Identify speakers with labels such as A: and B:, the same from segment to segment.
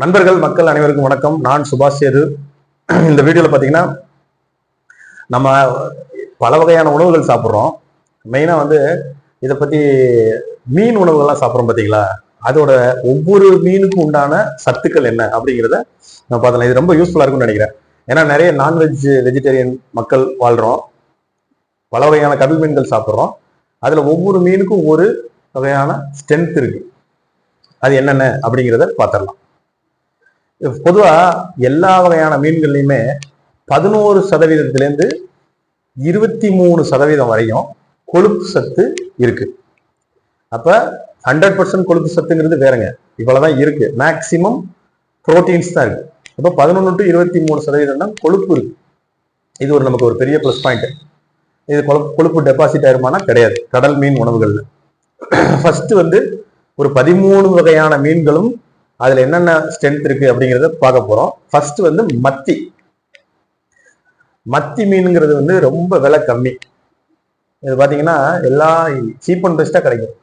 A: நண்பர்கள் மக்கள் அனைவருக்கும் வணக்கம். நான் சுபாஷ் சேது. இந்த வீடியோவில் பார்த்தீங்கன்னா நம்ம பல வகையான உணவுகள் சாப்பிட்றோம். மெயினாக வந்து இதை பற்றி மீன் உணவுகள்லாம் சாப்பிட்றோம் பார்த்தீங்களா அதோட ஒவ்வொரு மீனுக்கும் உண்டான சத்துக்கள் என்ன அப்படிங்கிறத நான் பார்த்தலாம் இது ரொம்ப யூஸ்ஃபுல்லாக இருக்கும்னு நினைக்கிறேன். ஏன்னா நிறைய நான்வெஜ் வெஜிடேரியன் மக்கள் வாழ்கிறோம் பல வகையான கடல் மீன்கள் சாப்பிட்றோம். அதில் ஒவ்வொரு மீனுக்கும் ஒரு வகையான ஸ்ட்ரென்த் இருக்குது அது என்னென்ன அப்படிங்கிறத பார்த்துடலாம் பொதுவாக எல்லா வகையான மீன்கள்லையுமே பதினோரு சதவீதத்திலேருந்து இருபத்தி மூணு சதவீதம் வரையும் கொழுப்பு சத்து இருக்கு. அப்போ ஹண்ட்ரட் பர்சன்ட் கொழுப்பு சத்துங்கிறது வேறங்க. இவ்வளோதான் இருக்கு. மேக்சிமம் புரோட்டீன்ஸ் தான் இருக்கு. இப்போ பதினொன்று டு இருபத்தி மூணு சதவீதம் தான் கொழுப்பு இருக்கு. இது ஒரு நமக்கு ஒரு பெரிய ப்ளஸ் பாயிண்ட் இது கொழுப்பு கொழுப்பு டெபாசிட் ஆயிருமானா கிடையாது. கடல் மீன் உணவுகளில். ஃபர்ஸ்ட் வந்து ஒரு பதிமூணு வகையான மீன்களும் அதுல என்னென்ன ஸ்ட்ரென்த் இருக்கு அப்படிங்கிறத பார்க்க போறோம். ஃபர்ஸ்ட் வந்து மத்தி. மத்தி மீனுங்கிறது வந்து ரொம்ப விலை கம்மி. இது பாத்தீங்கன்னா எல்லா சீப் அண்ட் பெஸ்டா கிடைக்கும்.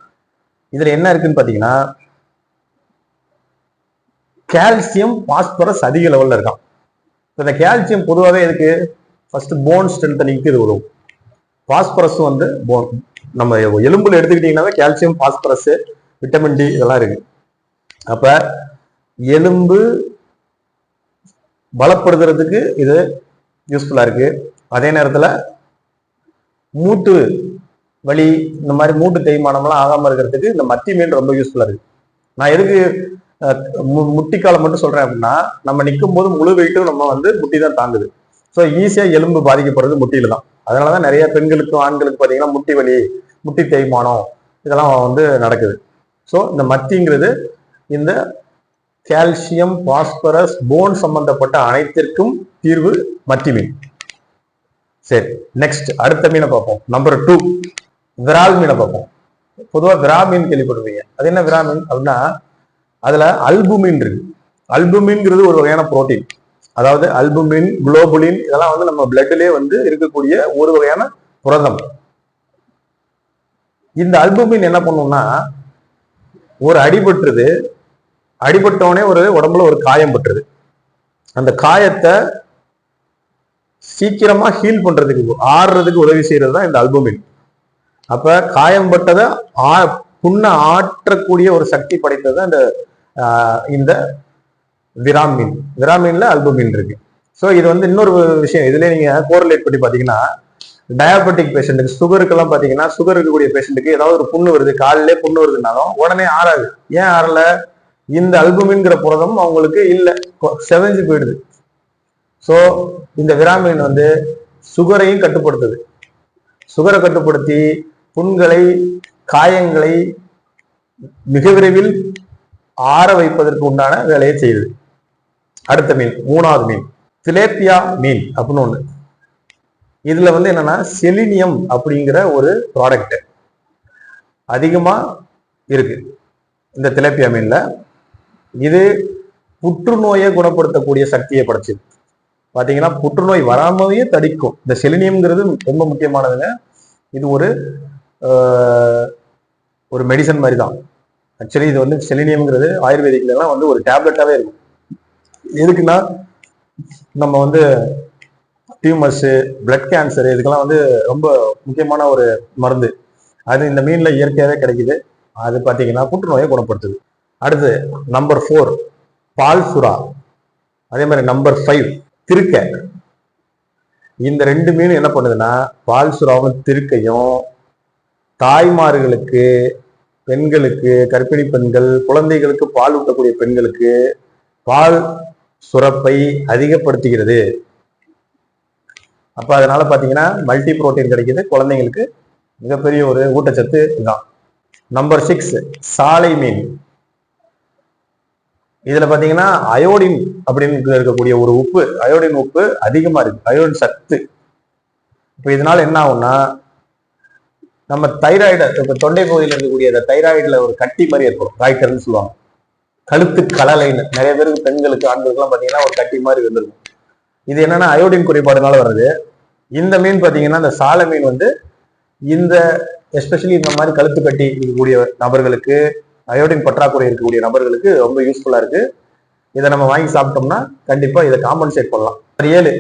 A: இதுல என்ன இருக்குன்னு பாத்தீங்கன்னா கால்சியம் பாஸ்பரஸ் அதிக லெவல்ல இருக்கான் இந்த கால்சியம் பொதுவாகவே இதுக்கு ஃபர்ஸ்ட் போன் ஸ்ட்ரென்தனிங்க்கு இது வரும். பாஸ்பரஸும் வந்து போன் நம்ம எலும்புல எடுத்துக்கிட்டீங்கன்னாவே கால்சியம் பாஸ்பரஸ் விட்டமின் டி இதெல்லாம் இருக்கு. அப்ப எலும்பு பலப்படுத்துறதுக்கு இது யூஸ்ஃபுல்லா இருக்கு. அதே நேரத்துல மூட்டு வலி இந்த மாதிரி மூட்டு தேய்மானம்லாம் ஆகாம இருக்கிறதுக்கு இந்த மத்தி மீன் ரொம்ப யூஸ்ஃபுல்லா இருக்கு. நான் எதுக்கு முட்டிக்காலம் மு- முட்டிக்காலை மட்டும் சொல்றேன் அப்படின்னா நம்ம நிற்கும் போது முழு வெயிட்டும் நம்ம வந்து முட்டி தான் தாங்குது. ஸோ ஈஸியா எலும்பு பாதிக்கப்படுறது முட்டியில தான். அதனாலதான் நிறைய பெண்களுக்கும் ஆண்களுக்கு பாத்தீங்கன்னா முட்டி வலி முட்டி தேய்மானம் இதெல்லாம் வந்து நடக்குது. ஸோ இந்த மத்திங்கிறது இந்த கால்சியம் பாஸ்பரஸ் போன் சம்பந்தப்பட்ட அனைத்திற்கும் தீர்வு மத்தி மீன். சரி நெக்ஸ்ட் அடுத்த மீனை பார்ப்போம். நம்பர் டூ விரால் மீனை பார்ப்போம். பொதுவாக விரா மீன் கேள்விப்படுவீங்க. அது என்ன விரா மீன்? அப்படின்னா அதுல அல்புமின் இருக்கு. அல்புமின்ங்கிறது ஒரு வகையான புரோட்டீன் அதாவது அல்புமின் குளோபுலின் இதெல்லாம் வந்து நம்ம பிளட்லேயே வந்து இருக்கக்கூடிய ஒரு வகையான புரதம். இந்த அல்புமின் என்ன பண்ணும்னா ஒரு அடிபட்டுருது அடிபட்டவனே ஒரு உடம்புல ஒரு காயம் பட்டுருது. அந்த காயத்தை சீக்கிரமா ஹீல் பண்றதுக்கு ஆறுறதுக்கு உதவி செய்யறது தான் இந்த அல்புமின் அப்ப காயம் பட்டதை ஆ புண்ணை ஆற்றக்கூடிய ஒரு சக்தி படைத்தது தான் இந்த இந்த விராமின் விராமின்ல அல்புமின் இருக்கு. ஸோ இது வந்து இன்னொரு விஷயம். இதுல நீங்க கோரலேட் பண்ணி பாத்தீங்கன்னா டயபெட்டிக் பேஷண்ட்டுக்கு சுகருக்கெல்லாம் பாத்தீங்கன்னா சுகர் இருக்கக்கூடிய பேஷண்ட்டுக்கு ஏதாவது ஒரு புண்ணு வருது காலிலே புண்ணு வருதுனாலும் உடனே ஆறாது. ஏன் ஆறல? இந்த அல்புமின்கிற புரதம் அவங்களுக்கு இல்லை. கொ- செவஞ்சு போயிடுது. ஸோ இந்த விராமின் வந்து சுகரையும் கட்டுப்படுத்துது. சுகரை கட்டுப்படுத்தி புண்களை காயங்களை மிக விரைவில் ஆற வைப்பதற்கு உண்டான வேலையை செய்யுது. அடுத்த மீன் மூணாவது மீன் திலேப்பியா மீன் அப்படின்னு ஒன்று இதுல வந்து என்னன்னா செலினியம் அப்படிங்கிற ஒரு ப்ராடக்ட் அதிகமா இருக்கு. இந்த திலேப்பியா மீன்ல இது புற்றுநோயை குணப்படுத்தக்கூடிய சக்தியை படைச்சிது பாத்தீங்கன்னா புற்றுநோய் வராமவே தடிக்கும். இந்த செலினியம்ங்கிறது ரொம்ப முக்கியமானதுங்க. இது ஒரு ஒரு மெடிசன் மாதிரி தான் ஆக்சுவலி இது வந்து செலினியம்ங்கிறது ஆயுர்வேதிக்ல வந்து ஒரு டேப்லெட்டாவே இருக்கும். எதுக்குன்னா நம்ம வந்து டியூமர்ஸு பிளட் கேன்சர் இதுக்கெல்லாம் வந்து ரொம்ப முக்கியமான ஒரு மருந்து. அது இந்த மீனில் இயற்கையாகவே கிடைக்குது. அது பார்த்தீங்கன்னா புற்றுநோயை குணப்படுத்துது. அடுத்து நம்பர் ஃபோர் பால் சுறா. அதே மாதிரி நம்பர் ஃபைவ் திருக்கை. இந்த ரெண்டு மீன் என்ன பண்ணுதுன்னா பால் சுறாவும் திருக்கையும் தாய்மார்களுக்கு பெண்களுக்கு கர்ப்பிணி பெண்கள் குழந்தைகளுக்கு பால் ஊட்டக்கூடிய பெண்களுக்கு பால் சுரப்பை அதிகப்படுத்துகிறது. அப்ப அதனால பாத்தீங்கன்னா மல்டி புரோட்டீன் கிடைக்கிறது குழந்தைங்களுக்கு மிகப்பெரிய ஒரு ஊட்டச்சத்து இதுதான். நம்பர் சிக்ஸ் சாலை மீன். இதுல பாத்தீங்கன்னா அயோடின் அப்படின்னு இருக்கக்கூடிய ஒரு உப்பு அயோடின் உப்பு அதிகமா இருக்கு. அயோடின் சத்து. இப்ப இதனால என்ன ஆகும்னா நம்ம தைராய்டு இப்ப தொண்டை பகுதியில் இருக்கக்கூடிய அந்த தைராய்டுல ஒரு கட்டி மாதிரி இருக்கும் ராய்டர்னு சொல்லுவாங்க. கழுத்து கலலைன்னு. நிறைய பேருக்கு பெண்களுக்கு ஆண்களுக்குலாம் பாத்தீங்கன்னா ஒரு கட்டி மாதிரி வந்துருக்கும். இது என்னன்னா அயோடின் குறைபாடுனால வருது இந்த மீன் பாத்தீங்கன்னா இந்த சாலை மீன் வந்து இந்த எஸ்பெஷலி இந்த மாதிரி கழுத்து கட்டி இருக்கக்கூடிய நபர்களுக்கு அயோடின் பற்றாக்குறை இருக்கக்கூடிய நபர்களுக்கு ரொம்ப யூஸ்ஃபுல்லா இருக்கு. இதை நம்ம வாங்கி சாப்பிட்டோம்னா கண்டிப்பா இதை காம்பன்சேட் பண்ணலாம். ஏழு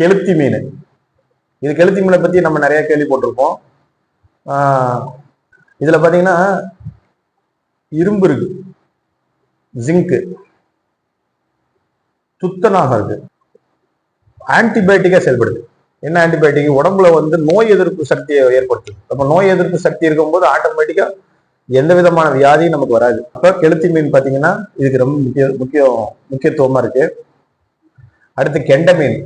A: கெளுத்தி மீன். இது கெளுத்தி மீனை பத்தி நம்ம நிறைய கேள்விப்பட்டிருப்போம். இதில் இதுல பாத்தீங்கன்னா இரும்பு இருக்கு. ஜிங்கு துத்தநாகம் இருக்கு. ஆன்டிபயோட்டிக்கா செயல்படுது. என்ன ஆன்டிபயோட்டிக் உடம்புல வந்து நோய் எதிர்ப்பு சக்தியை ஏற்படுத்துது. அப்ப நோய் எதிர்ப்பு சக்தி இருக்கும்போது ஆட்டோமேட்டிக்கா எந்த விதமான வியாதியும் நமக்கு வராது. அப்போ கெளுத்தி மீன் பார்த்தீங்கன்னா இதுக்கு ரொம்ப முக்கிய முக்கியம் முக்கியத்துவமாக இருக்கு. அடுத்து கெண்டை மீன்.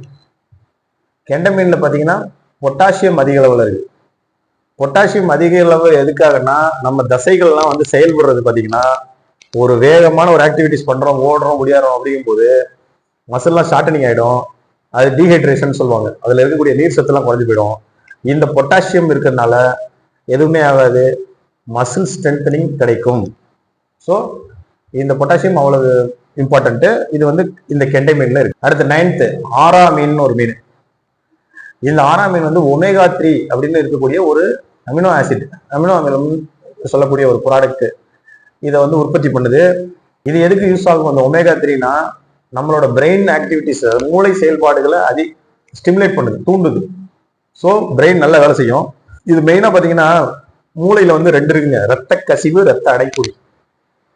A: கெண்டை மீனில் பார்த்தீங்கன்னா பொட்டாசியம் அதிக அளவில் இருக்கு. பொட்டாசியம் அதிக அளவு எதுக்காகன்னா நம்ம தசைகள்லாம் வந்து செயல்படுறது பார்த்தீங்கன்னா ஒரு வேகமான ஒரு ஆக்டிவிட்டிஸ் பண்ணுறோம் ஓடுறோம் முடியாடுறோம் அப்படிங்கும் போது மசில்லாம் ஷார்டனிங் ஆகிடும் அது டீஹைட்ரேஷன் சொல்லுவாங்க. அதில் இருக்கக்கூடிய நீர் சத்துலாம் குறைஞ்சி போயிடும். இந்த பொட்டாசியம் இருக்கிறதுனால எதுவுமே ஆகாது. மசில் ஸ்ட்ரென்தனிங் கிடைக்கும். ஸோ இந்த பொட்டாசியம் அவ்வளவு இம்பார்ட்டன்ட்டு இது வந்து இந்த கெண்டை மீனில் இருக்கு. அடுத்து நைன்த்து ஆரா மீன் ஒரு மீன். இந்த ஆரா மீன் வந்து ஒமேகா த்ரீ அப்படின்னு இருக்கக்கூடிய ஒரு அமினோ ஆசிட் அமினோ அமிலம் சொல்லக்கூடிய ஒரு ப்ராடக்ட் இதை வந்து உற்பத்தி பண்ணுது. இது எதுக்கு யூஸ் ஆகும்? அந்த ஒமேகா த்ரீனா நம்மளோட பிரெயின் ஆக்டிவிட்டிஸ் மூளை செயல்பாடுகளை அதி ஸ்டிமுலேட் பண்ணுது தூண்டுது. ஸோ பிரெயின் நல்லா வேலை செய்யும். இது மெயினாக பார்த்தீங்கன்னா மூளையில வந்து ரெண்டு இருக்குங்க. ரத்த கசிவு ரத்த அடைப்பு.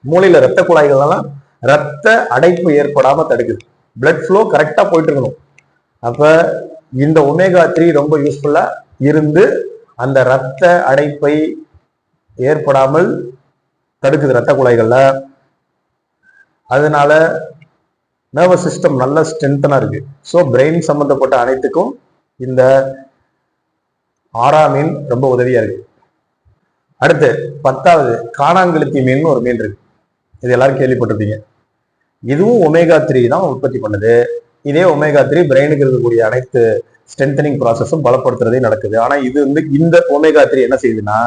A: மூளையில ரத்த குழாய்கள்லாம் ரத்த அடைப்பு ஏற்படாம தடுக்குது. பிளட் ஃப்ளோ கரெக்டா போயிட்டு இருக்கணும் அப்ப இந்த ஒமேகா த்ரீ ரொம்ப யூஸ்ஃபுல்லா இருந்து அந்த ரத்த அடைப்பை ஏற்படாமல் தடுக்குது ரத்த குழாய்கள்ல. அதனால நர்வஸ் சிஸ்டம் நல்ல ஸ்ட்ரென்த்தனா இருக்கு. ஸோ பிரெயின் சம்பந்தப்பட்ட அனைத்துக்கும் இந்த ஆரா மீன் ரொம்ப உதவியா இருக்கு. அடுத்து பத்தாவது காணாங்கழுத்தி மீன் ஒரு மீன் இருக்கு. இது எல்லாரும் கேள்விப்பட்டிருப்பீங்க. இதுவும் ஒமேகா த்ரீ தான் உற்பத்தி பண்ணுது. இதே ஒமேகா த்ரீ பிரெயினுக்கு இருக்கக்கூடிய அனைத்து ஸ்ட்ரென்தனிங் ப்ராசஸும் பலப்படுத்துறதே நடக்குது. ஆனா இது வந்து இந்த ஒமேகா த்ரீ என்ன செய்யுதுன்னா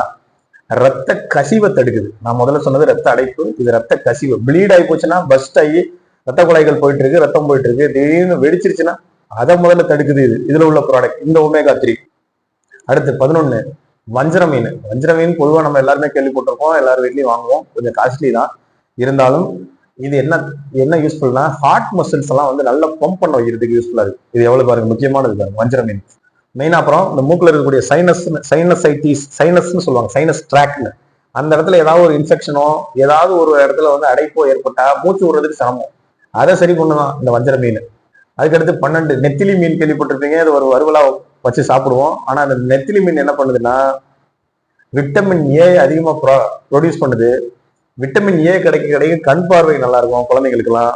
A: ரத்த கசிவை தடுக்குது. நான் முதல்ல சொன்னது ரத்த அடைப்பு இது ரத்த கசிவு. ப்ளீட் ஆகி போச்சுன்னா பஸ்ட் ஆகி ரத்த குழாய்கள் போயிட்டு இருக்கு ரத்தம் போயிட்டு இருக்கு திடீர்னு வெடிச்சிருச்சுன்னா அதை முதல்ல தடுக்குது இது. இதுல உள்ள ப்ராடக்ட் இந்த ஒமேகா த்ரீ அடுத்து பதினொன்னு வஞ்சர மீன். வஞ்சர மீன் பொதுவாக நம்ம எல்லாருமே கேள்விப்பட்டிருப்போம். எல்லாரும் வீட்லையும் வாங்குவோம். கொஞ்சம் காஸ்ட்லி தான். இருந்தாலும் இது என்ன என்ன யூஸ்ஃபுல்னா ஹார்ட் மசில்ஸ் எல்லாம் வந்து நல்லா பம்ப் பண்ண வைக்கிறதுக்கு யூஸ்ஃபுல்லா இருக்கு. இது எவ்வளவு பாருங்க? முக்கியமானது பாருங்க. வஞ்சர மீன். மெயினா அப்புறம் இந்த மூக்கில் இருக்கக்கூடிய சைனஸ் சைனசைட்டிஸ் சைனஸ்னு சொல்லுவாங்க. சைனஸ் ட்ராக்னு அந்த இடத்துல ஏதாவது ஒரு இன்ஃபெக்ஷனோ ஏதாவது ஒரு இடத்துல வந்து அடைப்போ ஏற்பட்டா மூச்சு விடுறதுக்கு சிரமம். அதை சரி பண்ணுதான் இந்த வஞ்சர மீன். அதுக்கடுத்து பன்னெண்டு நெத்திலி மீன் கேள்விப்பட்டிருப்பீங்க. அது ஒரு வறுவலா வச்சு சாப்பிடுவோம். ஆனால் அந்த நெத்திலி மீன் என்ன பண்ணுதுன்னா விட்டமின் ஏ ப்ரா ப்ரொடியூஸ் பண்ணுது. விட்டமின் ஏ கிடைக்க கிடைக்க கண் பார்வை நல்லா இருக்கும் குழந்தைங்களுக்குலாம்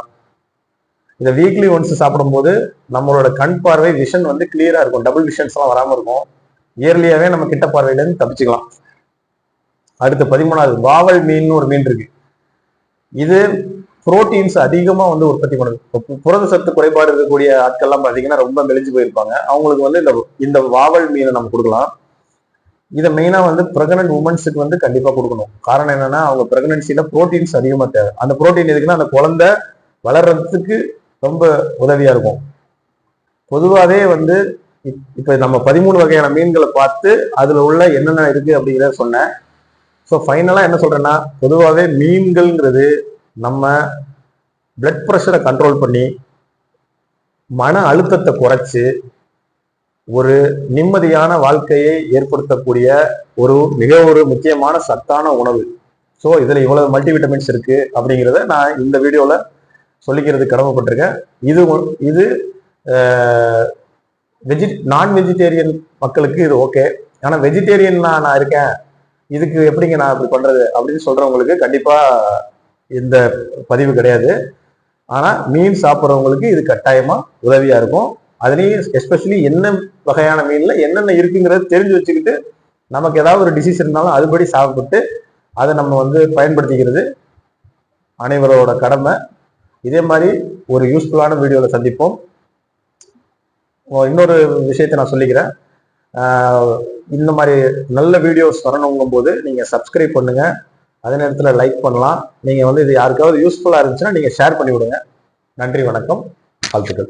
A: வீக்லி ஒன்ஸ் சாப்பிடும்போது நம்மளோட கண் பார்வை விஷன் வந்து கிளியராக இருக்கும். டபுள் விஷன்ஸ்லாம் வராமல் இருக்கும். இயர்லியாவே நம்ம கிட்ட பார்வையிலேருந்து தப்பிச்சுக்கலாம். அடுத்து பதிமூணாவது வாவல் மீன் ஒரு மீன் இருக்கு. இது புரோட்டீன்ஸ் அதிகமா வந்து உற்பத்தி பண்ணுது. புரத சத்து குறைபாடு இருக்கக்கூடிய ஆட்கள்லாம் பாத்தீங்கன்னா ரொம்ப மெலிஞ்சு போயிருப்பாங்க. அவங்களுக்கு வந்து இந்த இந்த வாவல் மீனை நம்ம கொடுக்கலாம். இதை மெயினா வந்து பிரெக்னன்ட் உமன்ஸுக்கு வந்து கண்டிப்பா கொடுக்கணும். காரணம் என்னன்னா அவங்க பிரெக்னன்சில புரோட்டீன்ஸ் அதிகமா தேவை. அந்த புரோட்டீன் எதுக்குன்னா அந்த குழந்தை வளர்றதுக்கு ரொம்ப உதவியா இருக்கும். பொதுவாகவே வந்து இப்- இப்ப நம்ம பதிமூணு வகையான மீன்களை பார்த்து அதுல உள்ள என்னென்ன இருக்கு அப்படிங்கிறத சொன்னேன். ஸோ ஃபைனலா என்ன சொல்றேன்னா பொதுவாகவே மீன்கள்ங்கிறது நம்ம பிளட் ப்ரெஷரை கண்ட்ரோல் பண்ணி மன அழுத்தத்தை குறைச்சி ஒரு நிம்மதியான வாழ்க்கையை ஏற்படுத்தக்கூடிய ஒரு மிக ஒரு முக்கியமான சத்தான உணவு. ஸோ இதில் இவ்வளவு மல்டிவிட்டமின்ஸ் இருக்கு அப்படிங்கிறத நான் இந்த வீடியோவில் சொல்லிக்கிறது கடமைப்பட்டிருக்கேன். இது இது வெஜி நான் வெஜிடேரியன் மக்களுக்கு இது ஓகே ஆனால் வெஜிடேரியன் நான் நான் இருக்கேன். இதுக்கு எப்படிங்க நான் இப்படி பண்ணுறது அப்படின்னு சொல்கிறவங்களுக்கு கண்டிப்பாக இந்த பதிவு கிடையாது. ஆனால் மீன் சாப்பிட்றவங்களுக்கு இது கட்டாயமாக உதவியாக இருக்கும். அதுலேயும் எஸ்பெஷலி என்ன வகையான மீனில் என்னென்ன இருக்குங்கிறத தெரிஞ்சு வச்சுக்கிட்டு நமக்கு ஏதாவது ஒரு டிசீஸ் இருந்தாலும் அதுபடி சாப்பிட்டு அதை நம்ம வந்து பயன்படுத்திக்கிறது அனைவரோட கடமை. இதே மாதிரி ஒரு யூஸ்ஃபுல்லான வீடியோவில் சந்திப்போம். இன்னொரு விஷயத்தை நான் சொல்லிக்கிறேன். இந்த மாதிரி நல்ல வீடியோஸ் வரணுங்கும் போது நீங்கள் சப்ஸ்கிரைப் பண்ணுங்கள் அதே நேரத்தில் லைக் பண்ணலாம். நீங்கள் வந்து இது யாருக்காவது யூஸ்ஃபுல்லாக இருந்துச்சுன்னா நீங்கள் ஷேர் பண்ணி விடுங்க நன்றி வணக்கம். வாழ்த்துக்கள்.